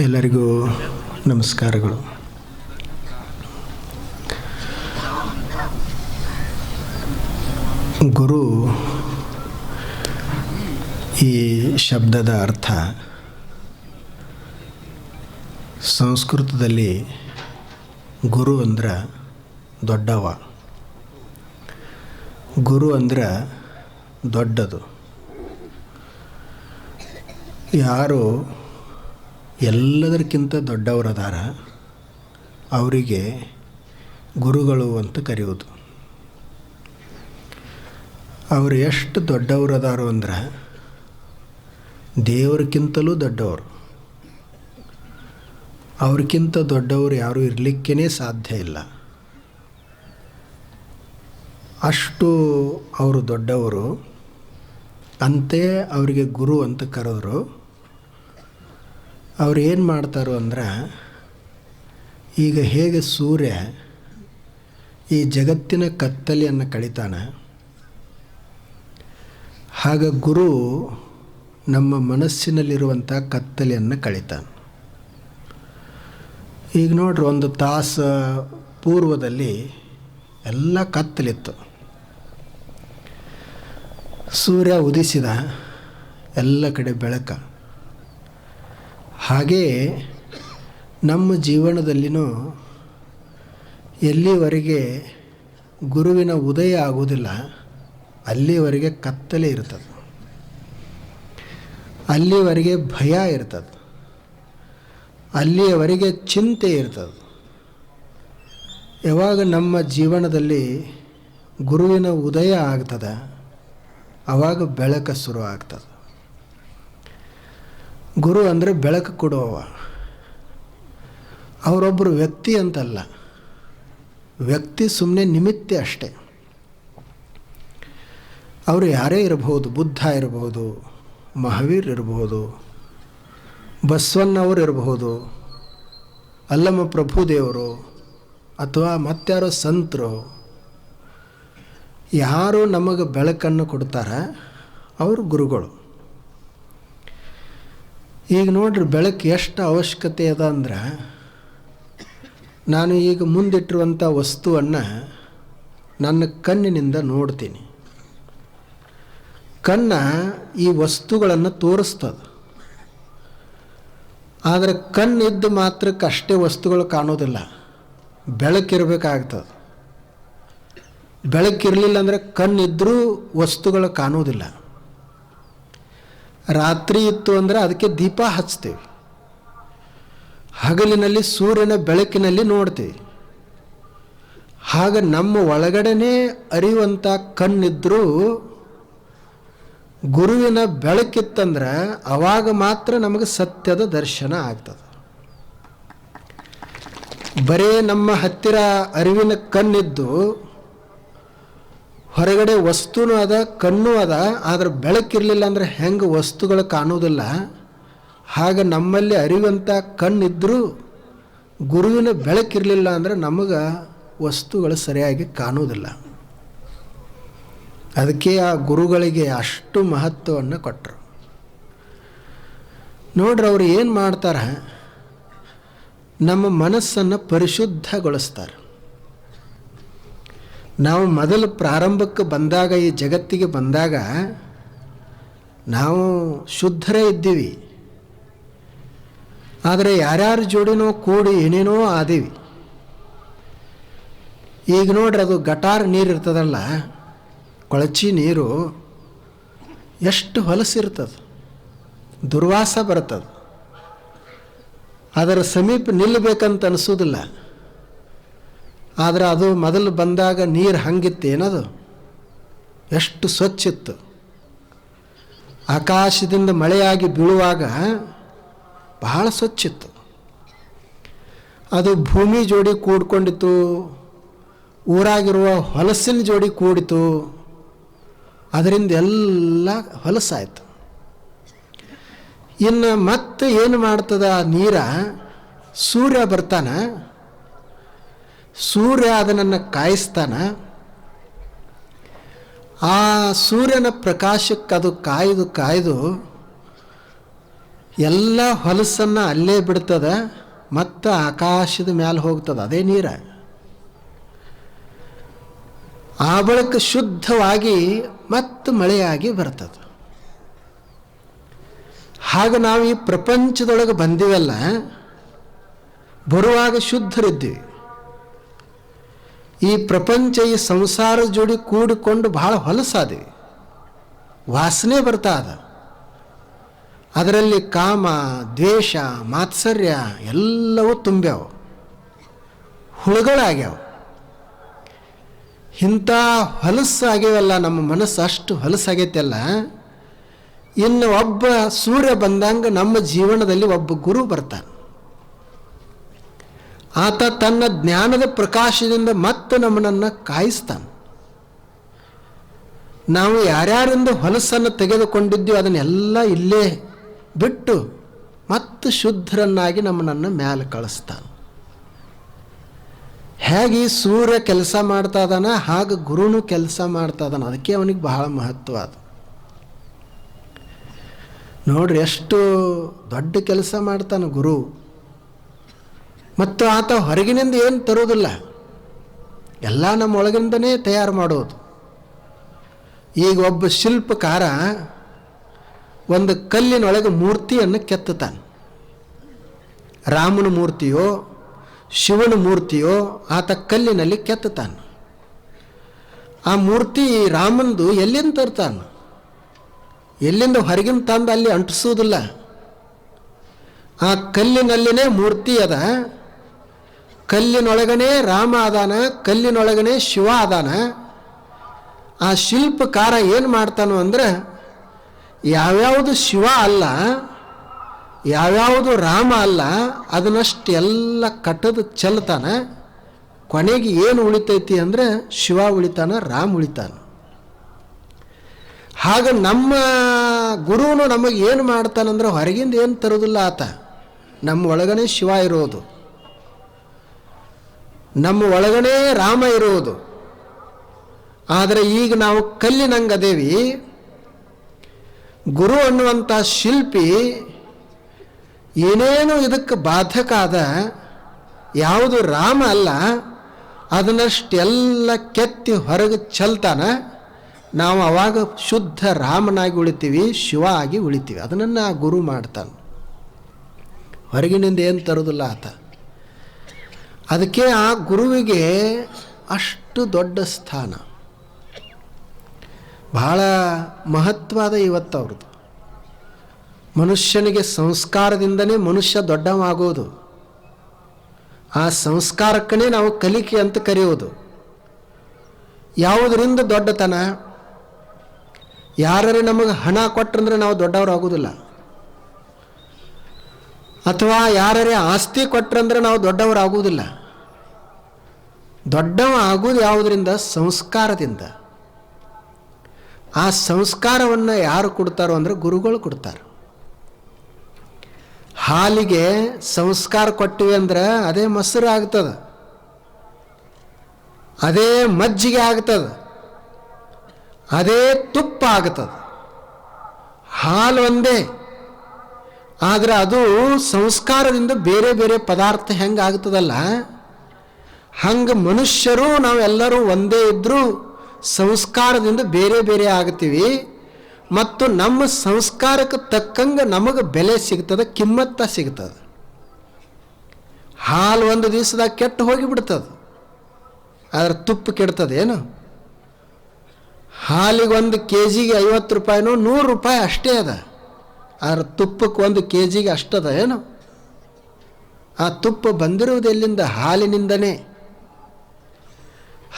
ಎಲ್ಲರಿಗೂ ನಮಸ್ಕಾರಗಳು. ಗುರು ಈ ಶಬ್ದದ ಅರ್ಥ ಸಂಸ್ಕೃತದಲ್ಲಿ ಗುರು ಅಂದ್ರೆ ದೊಡ್ಡವ. ಗುರು ಅಂದ್ರೆ ದೊಡ್ಡದು. ಯಾರು ಎಲ್ಲದಕ್ಕಿಂತ ದೊಡ್ಡವರದಾರ ಅವರಿಗೆ ಗುರುಗಳು ಅಂತ ಕರೆಯೋದು ಅವರು ಎಷ್ಟು ದೊಡ್ಡವರದಾರು ಅಂದ್ರೆ ದೇವರಕ್ಕಿಂತಲೂ ದೊಡ್ಡವರು. ಅವ್ರಿಗಿಂತ ದೊಡ್ಡವರು ಯಾರೂ ಇರಲಿಕ್ಕೇ ಸಾಧ್ಯ ಇಲ್ಲ. ಅಷ್ಟು ಅವರು ದೊಡ್ಡವರು ಅಂತೆ ಅವರಿಗೆ ಗುರು ಅಂತ ಕರೆದ್ರು. ಅವ್ರು ಏನು ಮಾಡ್ತಾರೋ ಅಂದ್ರೆ, ಈಗ ಹೇಗೆ ಸೂರ್ಯ ಈ ಜಗತ್ತಿನ ಕತ್ತಲೆಯನ್ನು ಕಳಿತಾನೆ, ಹಾಗೆ ಗುರು ನಮ್ಮ ಮನಸ್ಸಿನಲ್ಲಿರುವಂಥ ಕತ್ತಲೆಯನ್ನು ಕಳಿತಾನೆ. ಈಗ ನೋಡ್ರಿ, ಒಂದು ತಾಸು ಪೂರ್ವದಲ್ಲಿ ಎಲ್ಲ ಕತ್ತಲಿತ್ತು. ಸೂರ್ಯ ಉದಿಸಿದ ಎಲ್ಲ ಕಡೆ ಬೆಳಕ. ಹಾಗೆಯೇ ನಮ್ಮ ಜೀವನದಲ್ಲಿನೂ ಎಲ್ಲಿವರೆಗೆ ಗುರುವಿನ ಉದಯ ಆಗುವುದಿಲ್ಲ, ಅಲ್ಲಿವರೆಗೆ ಕತ್ತಲೆ ಇರ್ತದೆ ಅಲ್ಲಿವರೆಗೆ ಭಯ ಇರ್ತದೆ ಅಲ್ಲಿಯವರೆಗೆ ಚಿಂತೆ ಇರ್ತದೆ ಯಾವಾಗ ನಮ್ಮ ಜೀವನದಲ್ಲಿ ಗುರುವಿನ ಉದಯ ಆಗ್ತದೆ ಆವಾಗ ಬೆಳಕು ಶುರು ಆಗ್ತದೆ ಗುರು ಅಂದರೆ ಬೆಳಕು ಕೊಡುವವ. ಅವರೊಬ್ಬರು ವ್ಯಕ್ತಿ ಅಂತಲ್ಲ. ವ್ಯಕ್ತಿ ಸುಮ್ಮನೆ ನಿಮಿತ್ತೆ ಅಷ್ಟೇ. ಅವರು ಯಾರೇ ಇರಬಹುದು, ಬುದ್ಧ ಇರಬಹುದು, ಮಹಾವೀರ್ ಇರಬಹುದು, ಬಸವಣ್ಣವರು ಇರಬಹುದು, ಅಲ್ಲಮ್ಮ ಪ್ರಭುದೇವರು ಅಥವಾ ಮತ್ತಾರೋ ಸಂತರು, ಯಾರು ನಮಗೆ ಬೆಳಕನ್ನು ಕೊಡ್ತಾರೆ, ಅವರು ಗುರುಗಳು. ಈಗ ನೋಡ್ರಿ ಬೆಳಕು ಎಷ್ಟು ಅವಶ್ಯಕತೆ ಅದ ಅಂದ್ರೆ ನಾನು ಈಗ ಮುಂದಿಟ್ಟಿರುವಂಥ ವಸ್ತುವನ್ನು ನನ್ನ ಕಣ್ಣಿನಿಂದ ನೋಡ್ತೀನಿ. ಕಣ್ಣ ಈ ವಸ್ತುಗಳನ್ನು ತೋರಿಸ್ತದೆ. ಆದರೆ ಕಣ್ಣಿದ್ದು ಮಾತ್ರಕ್ಕೆ ಅಷ್ಟೇ ವಸ್ತುಗಳು ಕಾಣೋದಿಲ್ಲ. ಬೆಳಕಿರಬೇಕಾಗ್ತದೆ. ಬೆಳಕಿರಲಿಲ್ಲ ಅಂದರೆ ಕಣ್ಣಿದ್ದರೂ ವಸ್ತುಗಳು ಕಾಣೋದಿಲ್ಲ. ರಾತ್ರಿ ಇತ್ತು ಅಂದರೆ ಅದಕ್ಕೆ ದೀಪ ಹಚ್ತೇವೆ. ಹಗಲಿನಲ್ಲಿ ಸೂರ್ಯನ ಬೆಳಕಿನಲ್ಲಿ ನೋಡ್ತೇವೆ. ಹಾಗ ನಮ್ಮ ಒಳಗಡೆನೇ ಅರಿಯುವಂಥ ಕಣ್ಣಿದ್ರೂ ಗುರುವಿನ ಬೆಳಕಿತ್ತಂದ್ರೆ ಅವಾಗ ಮಾತ್ರ ನಮಗೆ ಸತ್ಯದ ದರ್ಶನ ಆಗ್ತದೆ. ಬರೇ ನಮ್ಮ ಹತ್ತಿರ ಅರಿವಿನ ಕಣ್ಣಿದ್ದು ಹೊರಗಡೆ ವಸ್ತುನೂ ಅದ, ಕಣ್ಣು ಅದ, ಆದರೆ ಬೆಳಕಿರಲಿಲ್ಲ ಅಂದರೆ ಹೆಂಗೆ ವಸ್ತುಗಳು ಕಾಣೋದಿಲ್ಲ ಹಾಗೆ ನಮ್ಮಲ್ಲಿ ಅರಿವಂಥ ಕಣ್ಣಿದ್ದರೂ ಗುರುವಿನ ಬೆಳಕಿರಲಿಲ್ಲ ಅಂದರೆ ನಮಗೆ ವಸ್ತುಗಳು ಸರಿಯಾಗಿ ಕಾಣುವುದಿಲ್ಲ. ಅದಕ್ಕೆ ಆ ಗುರುಗಳಿಗೆ ಅಷ್ಟು ಮಹತ್ವವನ್ನು ಕೊಟ್ಟರು ನೋಡ್ರಿ ಅವ್ರು ಏನು ಮಾಡ್ತಾರೆ? ನಮ್ಮ ಮನಸ್ಸನ್ನು ಪರಿಶುದ್ಧಗೊಳಿಸ್ತಾರೆ. ನಾವು ಮೊದಲು ಪ್ರಾರಂಭಕ್ಕೆ ಬಂದಾಗ, ಈ ಜಗತ್ತಿಗೆ ಬಂದಾಗ ನಾವು ಶುದ್ಧರೇ ಇದ್ದೀವಿ. ಆದರೆ ಯಾರ್ಯಾರ ಜೋಡಿನೋ ಕೂಡಿ ಏನೇನೋ ಆದೀವಿ. ಈಗ ನೋಡ್ರಿ ಅದು ಗಟಾರ್ ನೀರು ಇರ್ತದಲ್ಲ, ಕೊಳಚಿ ನೀರು ಎಷ್ಟು ಹೊಲಸಿರ್ತದೆ ದುರ್ವಾಸ ಬರ್ತದೆ. ಅದರ ಸಮೀಪ ನಿಲ್ಲಬೇಕಂತ ಅನಿಸೋದಿಲ್ಲ. ಆದರೆ ಅದು ಮೊದಲು ಬಂದಾಗ ನೀರು ಹಂಗಿತ್ತು ಏನದು? ಎಷ್ಟು ಸ್ವಚ್ಛ ಇತ್ತು. ಆಕಾಶದಿಂದ ಮಳೆಯಾಗಿ ಬೀಳುವಾಗ ಬಹಳ ಸ್ವಚ್ಛ ಇತ್ತು. ಅದು ಭೂಮಿ ಜೋಡಿ ಕೂಡ್ಕೊಂಡಿತ್ತು, ಊರಾಗಿರುವ ಹೊಲಸಿನ ಜೋಡಿ ಕೂಡಿತು, ಅದರಿಂದ ಎಲ್ಲ ಹೊಲಸಾಯಿತು. ಇನ್ನು ಮತ್ತೆ ಏನು ಮಾಡ್ತದ ಆ ನೀರ? ಸೂರ್ಯ ಬರ್ತಾನ ಸೂರ್ಯ ಅದನ್ನು ಕಾಯಿಸ್ತಾನ, ಆ ಸೂರ್ಯನ ಪ್ರಕಾಶಕ್ಕೆ ಅದು ಕಾಯ್ದು ಕಾಯ್ದು ಎಲ್ಲ ಹೊಲಸನ್ನು ಅಲ್ಲೇ ಬಿಡ್ತದೆ, ಮತ್ತು ಆಕಾಶದ ಮೇಲೆ ಹೋಗ್ತದೆ, ಅದೇ ನೀರ. ಆ ಬಳಿಕ ಶುದ್ಧವಾಗಿ ಮತ್ತು ಮಳೆಯಾಗಿ ಬರ್ತದೆ. ಹಾಗೆ ನಾವು ಈ ಪ್ರಪಂಚದೊಳಗೆ ಬಂದಿವೆಲ್ಲ, ಬರುವಾಗ ಶುದ್ಧರಿದ್ದೀವಿ. ಈ ಪ್ರಪಂಚ ಈ ಸಂಸಾರ ಜೋಡಿ ಕೂಡಿಕೊಂಡು ಭಾಳ ಹೊಲಸಾದಿವಿ ವಾಸನೆ ಬರ್ತಾ ಅದ. ಅದರಲ್ಲಿ ಕಾಮ, ದ್ವೇಷ, ಮಾತ್ಸರ್ಯ ಎಲ್ಲವೂ ತುಂಬ್ಯಾವ. ಹುಳುಗಳಾಗ್ಯಾವ. ಇಂಥ ಹೊಲಸಾಗ್ಯವಲ್ಲ ನಮ್ಮ ಮನಸ್ಸು ಅಷ್ಟು ಹೊಲಸಾಗೈತೆಲ್ಲ. ಇನ್ನು ಒಬ್ಬ ಸೂರ್ಯ ಬಂದಂಗೆ ನಮ್ಮ ಜೀವನದಲ್ಲಿ ಒಬ್ಬ ಗುರು ಬರ್ತಾನೆ. ಆತ ತನ್ನ ಜ್ಞಾನದ ಪ್ರಕಾಶದಿಂದ ಮತ್ತೆ ನಮ್ಮನನ್ನು ಕಾಯಿಸ್ತಾನೆ. ನಾವು ಯಾರ್ಯಾರಿಂದ ಹೊಲಸನ್ನು ತೆಗೆದುಕೊಂಡಿದ್ದೀವಿ ಅದನ್ನೆಲ್ಲ ಇಲ್ಲೇ ಬಿಟ್ಟು ಮತ್ತೆ ಶುದ್ಧರನ್ನಾಗಿ ನಮ್ಮನನ್ನು ಮ್ಯಾಲೆ ಕಳಿಸ್ತಾನೆ. ಹೇಗೆ ಸೂರ್ಯ ಕೆಲಸ ಮಾಡ್ತಾ ಇದ್ದಾನ ಹಾಗೆ ಗುರುನು ಕೆಲಸ ಮಾಡ್ತಾ ಅದಕ್ಕೆ ಅವನಿಗೆ ಬಹಳ ಮಹತ್ವ ಅದು. ನೋಡ್ರಿ, ಎಷ್ಟು ದೊಡ್ಡ ಕೆಲಸ ಮಾಡ್ತಾನೆ ಗುರು. ಮತ್ತು ಆತ ಹೊರಗಿನಿಂದ ಏನು ತರುವುದಿಲ್ಲ. ಎಲ್ಲ ನಮ್ಮ ಒಳಗಿಂದನೇ ತಯಾರು ಮಾಡೋದು ಈಗ ಒಬ್ಬ ಶಿಲ್ಪಕಾರ ಒಂದು ಕಲ್ಲಿನೊಳಗೆ ಮೂರ್ತಿಯನ್ನು ಕೆತ್ತತಾನೆ ರಾಮನ ಮೂರ್ತಿಯೋ, ಶಿವನ ಮೂರ್ತಿಯೋ ಆತ ಕಲ್ಲಿನಲ್ಲಿ ಕೆತ್ತತಾನೆ ಆ ಮೂರ್ತಿ ರಾಮನದು ಎಲ್ಲಿಂದ ತರ್ತಾನೆ ಎಲ್ಲಿಂದ ಹೊರಗಿನ ತಂದು ಅಲ್ಲಿ ಅಂಟಿಸೋದಿಲ್ಲ ಆ ಕಲ್ಲಿನಲ್ಲಿನೇ ಮೂರ್ತಿ ಅದ. ಕಲ್ಲಿನೊಳಗನೆ ರಾಮ ಅದಾನ, ಕಲ್ಲಿನೊಳಗನೆ ಶಿವ ಅದಾನ. ಆ ಶಿಲ್ಪಕಾರ ಏನು ಮಾಡ್ತಾನೋ ಅಂದ್ರೆ, ಯಾವ್ಯಾವುದು ಶಿವ ಅಲ್ಲ, ಯಾವ್ಯಾವುದು ರಾಮ ಅಲ್ಲ, ಅದನ್ನಷ್ಟು ಎಲ್ಲ ಕಟ್ಟದು ಚೆಲ್ತಾನೆ. ಕೊನೆಗೆ ಏನು ಉಳಿತೈತಿ ಅಂದರೆ, ಶಿವ ಉಳಿತಾನ, ರಾಮ ಉಳಿತಾನ. ಹಾಗ ನಮ್ಮ ಗುರುನು ನಮಗೆ ಏನು ಮಾಡ್ತಾನಂದ್ರೆ ಹೊರಗಿಂದ ಏನು ತರೋದಿಲ್ಲ ಆತ. ನಮ್ಮ ಒಳಗನೆ ಶಿವ ಇರೋದು. ನಮ್ಮ ಒಳಗಡೆ ರಾಮ ಇರುವುದು. ಆದರೆ ಈಗ ನಾವು ಕಲ್ಲಿನಂಗದೇವಿ. ಗುರು ಅನ್ನುವಂಥ ಶಿಲ್ಪಿ ಏನೇನು ಇದಕ್ಕೆ ಬಾಧಕ ಆದ ಯಾವುದು ರಾಮ ಅಲ್ಲ, ಅದನ್ನಷ್ಟೆಲ್ಲ ಕೆತ್ತಿ ಹೊರಗೆ ಚೆಲ್ತಾನ, ನಾವು ಅವಾಗ ಶುದ್ಧ ರಾಮನಾಗಿ ಉಳಿತೀವಿ, ಶಿವ ಆಗಿ ಉಳಿತೀವಿ. ಅದನ್ನು ಆ ಗುರು ಮಾಡ್ತಾನೆ. ಹೊರಗಿನಿಂದ ಏನು ತರೋದಿಲ್ಲ ಆತ. ಅದಕ್ಕೆ ಆ ಗುರುವಿಗೆ ಅಷ್ಟು ದೊಡ್ಡ ಸ್ಥಾನ. ಬಹಳ ಮಹತ್ವದ ಇವತ್ತು ಅವ್ರದ್ದು. ಮನುಷ್ಯನಿಗೆ ಸಂಸ್ಕಾರದಿಂದನೇ ಮನುಷ್ಯ ದೊಡ್ಡವಾಗೋದು. ಆ ಸಂಸ್ಕಾರಕ್ಕನೇ ನಾವು ಕಲಿಕೆ ಅಂತ ಕರೆಯೋದು. ಯಾವುದರಿಂದ ದೊಡ್ಡತನ? ಯಾರೇ ನಮಗೆ ಹಣ ಕೊಟ್ರಂದ್ರೆ ನಾವು ದೊಡ್ಡವರಾಗೋದಿಲ್ಲ. ಅಥವಾ ಯಾರೇ ಆಸ್ತಿ ಕೊಟ್ರಂದ್ರೆ ನಾವು ದೊಡ್ಡವರಾಗುವುದಿಲ್ಲ. ದೊಡ್ಡವ ಆಗುವುದು ಯಾವುದರಿಂದ? ಸಂಸ್ಕಾರದಿಂದ. ಆ ಸಂಸ್ಕಾರವನ್ನು ಯಾರು ಕೊಡ್ತಾರೋ ಅಂದರೆ ಗುರುಗಳು ಕೊಡ್ತಾರೆ. ಹಾಲಿಗೆ ಸಂಸ್ಕಾರ ಕೊಟ್ಟಿವಿ ಅಂದ್ರೆ ಅದೇ ಮೊಸರು ಆಗ್ತದೆ. ಅದೇ ಮಜ್ಜಿಗೆ ಆಗ್ತದೆ. ಅದೇ ತುಪ್ಪ ಆಗ್ತದೆ. ಹಾಲು ಒಂದೇ. ಆದರೆ ಅದು ಸಂಸ್ಕಾರದಿಂದ ಬೇರೆ ಬೇರೆ ಪದಾರ್ಥ ಹೆಂಗೆ ಆಗ್ತದಲ್ಲ ಹಂಗೆ ಮನುಷ್ಯರು ನಾವೆಲ್ಲರೂ ಒಂದೇ ಇದ್ದರೂ ಸಂಸ್ಕಾರದಿಂದ ಬೇರೆ ಬೇರೆ ಆಗ್ತೀವಿ. ಮತ್ತು ನಮ್ಮ ಸಂಸ್ಕಾರಕ್ಕೆ ತಕ್ಕಂಗೆ ನಮಗೆ ಬೆಲೆ ಸಿಗ್ತದೆ, ಕಿಮ್ಮತ್ತ ಸಿಗ್ತದೆ. ಹಾಲು ಒಂದು ದಿವಸದಾಗ ಕೆಟ್ಟು ಹೋಗಿಬಿಡ್ತದೆ. ಆದರೆ ತುಪ್ಪ ಕೆಡ್ತದೇನು ಹಾಲಿಗೆ ಒಂದು ಕೆ ಜಿಗೆ ಐವತ್ತು ರೂಪಾಯಿನೋ ನೂರು ರೂಪಾಯಿ ಅಷ್ಟೇ ಅದ. ಆದ್ರೆ ತುಪ್ಪಕ್ಕೆ ಒಂದು ಕೆ ಜಿಗೆ ಅಷ್ಟದ ಏನು? ಆ ತುಪ್ಪ ಬಂದಿರುವುದೆಲ್ಲಿಂದ ಹಾಲಿನಿಂದನೇ.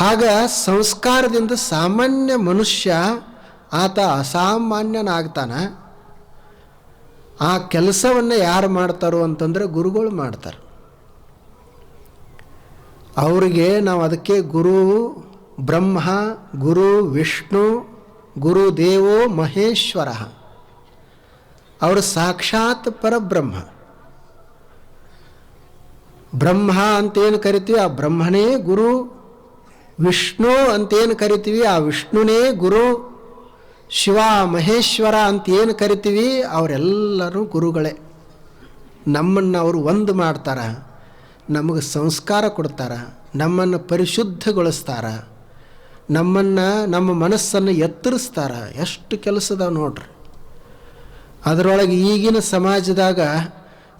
ಆಗ ಸಂಸ್ಕಾರದಿಂದ ಸಾಮಾನ್ಯ ಮನುಷ್ಯ ಆತ ಅಸಾಮಾನ್ಯನಾಗ್ತಾನ. ಆ ಕೆಲಸವನ್ನು ಯಾರು ಮಾಡ್ತಾರೋ ಅಂತಂದರೆ ಗುರುಗಳು ಮಾಡ್ತಾರೆ. ಅವರಿಗೆ ನಾವು ಅದಕ್ಕೆ ಗುರು, ಬ್ರಹ್ಮ, ಗುರು, ವಿಷ್ಣು, ಗುರು, ದೇವೋ, ಮಹೇಶ್ವರ. ಅವರು ಸಾಕ್ಷಾತ್ ಪರಬ್ರಹ್ಮ. ಬ್ರಹ್ಮ ಅಂತೇನು ಕರಿತೀವಿ, ಆ ಬ್ರಹ್ಮನೇ ಗುರು. ವಿಷ್ಣು ಅಂತೇನು ಕರಿತೀವಿ, ಆ ವಿಷ್ಣುನೇ ಗುರು. ಶಿವ ಮಹೇಶ್ವರ ಅಂತ ಏನು ಕರಿತೀವಿ, ಅವರೆಲ್ಲರೂ ಗುರುಗಳೇ. ನಮ್ಮನ್ನು ಅವರು ಒಂದು ಮಾಡ್ತಾರೆ, ನಮಗೆ ಸಂಸ್ಕಾರ ಕೊಡ್ತಾರೆ, ನಮ್ಮನ್ನು ಪರಿಶುದ್ಧಗೊಳಿಸ್ತಾರೆ, ನಮ್ಮನ್ನು ನಮ್ಮ ಮನಸ್ಸನ್ನು ಎತ್ತರಿಸ್ತಾರೆ. ಎಷ್ಟು ಕೆಲಸದ ನೋಡ್ರಿ. ಅದರೊಳಗೆ ಈಗಿನ ಸಮಾಜದಾಗ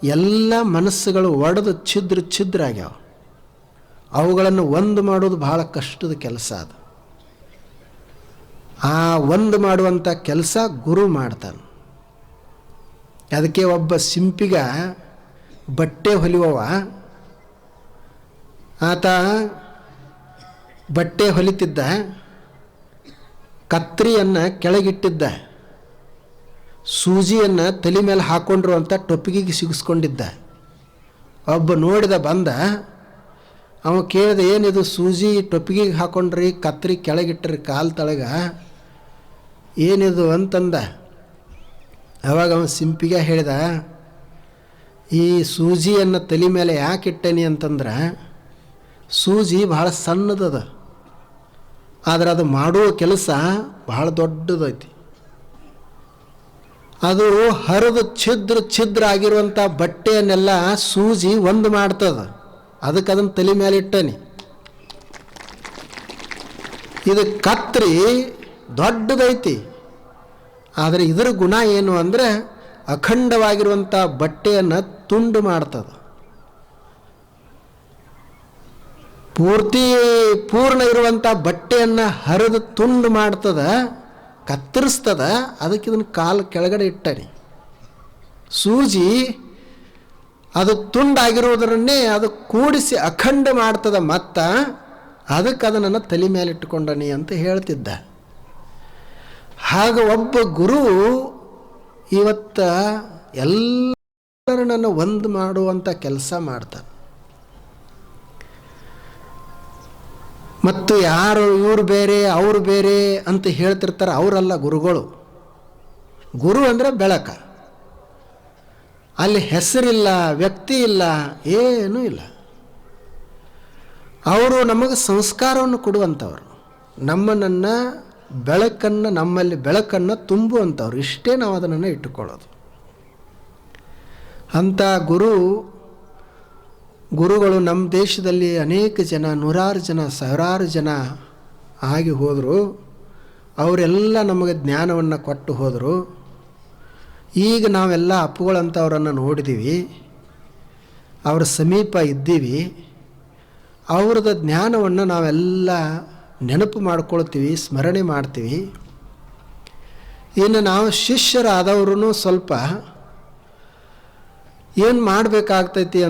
ಎಲ್ಲ ಮನಸ್ಸುಗಳು ಒಡೆದು ಛಿದ್ರ ಛಿದ್ರ ಆಗ್ಯಾವ. ಅವುಗಳನ್ನು ಒಂದು ಮಾಡೋದು ಬಹಳ ಕಷ್ಟದ ಕೆಲಸ ಅದು. ಆ ಒಂದು ಮಾಡುವಂಥ ಕೆಲಸ ಗುರು ಮಾಡ್ತಾನೆ. ಅದಕ್ಕೆ ಒಬ್ಬ ಸಿಂಪಿಗ ಬಟ್ಟೆ ಹೊಲಿಯುವವ ಆತ ಬಟ್ಟೆ ಹೊಲಿತಿದ್ದ. ಕತ್ರಿಯನ್ನು ಕೆಳಗಿಟ್ಟಿದ್ದ. ಸೂಜಿಯನ್ನು ತಲೆ ಮೇಲೆ ಹಾಕೊಂಡ್ರು ಅಂತ ಟೊಪ್ಪಿಗೆಗೆ ಸಿಗಿಸ್ಕೊಂಡಿದ್ದ. ಒಬ್ಬ ನೋಡಿದ ಬಂದ, ಅವ ಕೇಳಿದ, ಏನಿದು ಸೂಜಿ ಟೊಪ್ಪಿಗೆಗೆ ಹಾಕೊಂಡ್ರಿ, ಕತ್ರಿ ಕೆಳಗಿಟ್ಟ್ರಿ ಕಾಲು ತಳಗ. ಏನಿದು ಅಂತಂದ. ಅವಾಗ ಅವನು ಸಿಂಪಿಗೆ ಹೇಳಿದ, ಈ ಸೂಜಿಯನ್ನು ತಲೆ ಮೇಲೆ ಯಾಕೆ ಇಟ್ಟೇನಿ ಅಂತಂದ್ರೆ, ಸೂಜಿ ಭಾಳ ಸಣ್ಣದದ. ಆದರೆ ಅದು ಮಾಡುವ ಕೆಲಸ ಭಾಳ ದೊಡ್ಡದೈತಿ. ಅದು ಹರಿದು ಛಿದ್ರ ಛಿದ್ರ ಆಗಿರುವಂಥ ಬಟ್ಟೆಯನ್ನೆಲ್ಲ ಸೂಜಿ ಒಂದು ಮಾಡ್ತದ. ಅದಕ್ಕೆ ಅದನ್ನು ತಲೆ ಮೇಲೆ ಇಟ್ಟನಿ. ಇದು ಕತ್ರಿ ದೊಡ್ಡದೈತಿ. ಆದರೆ ಇದರ ಗುಣ ಏನು ಅಂದರೆ ಅಖಂಡವಾಗಿರುವಂಥ ಬಟ್ಟೆಯನ್ನು ತುಂಡು ಮಾಡ್ತದೆ. ಪೂರ್ತಿ ಪೂರ್ಣ ಇರುವಂಥ ಬಟ್ಟೆಯನ್ನು ಹರಿದು ತುಂಡು ಮಾಡ್ತದ. ಕತ್ತರಿಸ್ತದ, ಅದಕ್ಕೆ ಇದನ್ನು ಕಾಲು ಕೆಳಗಡೆ ಇಟ್ಟನಿ ಸೂಜಿ, ಅದು ತುಂಡಾಗಿರುವುದರನ್ನೇ ಅದು ಕೂಡಿಸಿ ಅಖಂಡ ಮಾಡ್ತದ ಮತ್ತ ಅದಕ್ಕೆ ಅದನ್ನು ತಲೆ ಮೇಲೆ ಇಟ್ಟುಕೊಂಡನಿ ಅಂತ ಹೇಳ್ತಿದ್ದ. ಹಾಗ ಒಬ್ಬ ಗುರು ಇವತ್ತ ಎಲ್ಲರನ್ನ ಒಂದು ಮಾಡುವಂಥ ಕೆಲಸ ಮಾಡ್ತಾನೆ. ಮತ್ತು ಯಾರು ಇವರು ಬೇರೆ, ಅವರು ಬೇರೆ ಅಂತ ಹೇಳ್ತಿರ್ತಾರೆ ಅವರಲ್ಲ ಗುರುಗಳು. ಗುರು ಅಂದರೆ ಬೆಳಕ. ಅಲ್ಲಿ ಹೆಸರಿಲ್ಲ, ವ್ಯಕ್ತಿ ಇಲ್ಲ, ಏನೂ ಇಲ್ಲ. ಅವರು ನಮಗೆ ಸಂಸ್ಕಾರವನ್ನು ಕೊಡುವಂಥವ್ರು. ನಮ್ಮನನ್ನು ಬೆಳಕನ್ನು, ನಮ್ಮಲ್ಲಿ ಬೆಳಕನ್ನು ತುಂಬುವಂಥವ್ರು. ಇಷ್ಟೇ ನಾವು ಅದನ್ನು ಇಟ್ಟುಕೊಳ್ಳೋದು. ಅಂಥ ಗುರು ಗುರುಗಳು ನಮ್ಮ ದೇಶದಲ್ಲಿ ಅನೇಕ ಜನ, ನೂರಾರು ಜನ, ಸಾವಿರಾರು ಜನ ಆಗಿ ಹೋದರು. ಅವರೆಲ್ಲ ನಮಗೆ ಜ್ಞಾನವನ್ನು ಕೊಟ್ಟು ಹೋದರು. ಈಗ ನಾವೆಲ್ಲ ಅಪ್ಪುಗಳಂಥವ್ರನ್ನು ನೋಡಿದ್ದೀವಿ ಅವರ ಸಮೀಪ ಇದ್ದೀವಿ. ಅವ್ರದ್ದು ಜ್ಞಾನವನ್ನು ನಾವೆಲ್ಲ ನೆನಪು ಮಾಡ್ಕೊಳ್ತೀವಿ, ಸ್ಮರಣೆ ಮಾಡ್ತೀವಿ. ಇನ್ನು ನಾವು ಶಿಷ್ಯರಾದವ್ರೂ ಸ್ವಲ್ಪ ಏನು ಮಾಡಬೇಕಾಗ್ತೈತಿ